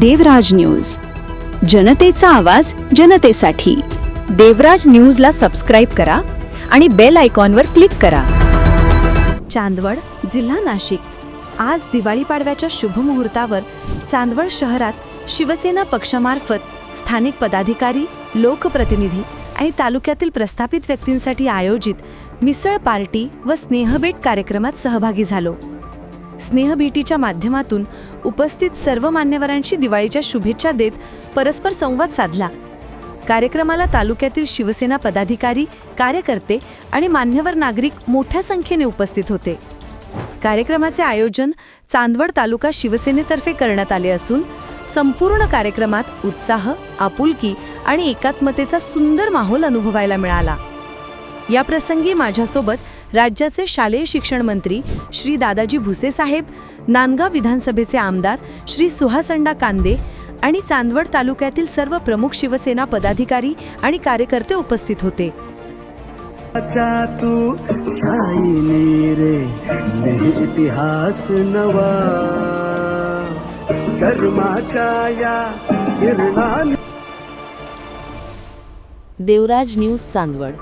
देवराज news. जनतेचा आवाज जनतेसाठी. देवराज न्यूजला सबस्क्राईब करा आणि बेल आयकॉनवर क्लिक करा. चांदवड जिल्हा नाशिक. आज दिवाळी पाडव्याच्या शुभमुहूर्तावर चांदवड शहरात शिवसेना पक्षामार्फत स्थानिक पदाधिकारी लोकप्रतिनिधी आणि तालुक्यातील प्रस्थापित व्यक्तींसाठी आयोजित मिसळ पार्टी व स्नेहभेट कार्यक्रमात सहभागी झालो. स्नेहभेटीच्या माध्यमातून उपस्थित सर्व मान्यवरांशी दिवाळीच्या शुभेच्छा देत परस्पर संवाद साधला. कार्यक्रमाला तालुक्यातील शिवसेना पदाधिकारी कार्यकर्ते आणि मान्यवर नागरिक मोठ्या संख्येने उपस्थित होते. कार्यक्रमाचे आयोजन चांदवड तालुका शिवसेनेतर्फे करण्यात आले असून संपूर्ण कार्यक्रमात उत्साह आपुलकी आणि एकात्मतेचा सुंदर माहोल अनुभवायला मिळाला. या प्रसंगी माझ्यासोबत राज्याचे शालेय शिक्षण मंत्री श्री दादाजी भुसे साहेब नांदगाव विधानसभेचे आमदार श्री सुहासंडा कांदे आणि चांदवड तालुक्यातील सर्व प्रमुख शिवसेना पदाधिकारी आणि कार्यकर्ते उपस्थित होते. इतिहास नवा. देवराज न्यूज चांदवड.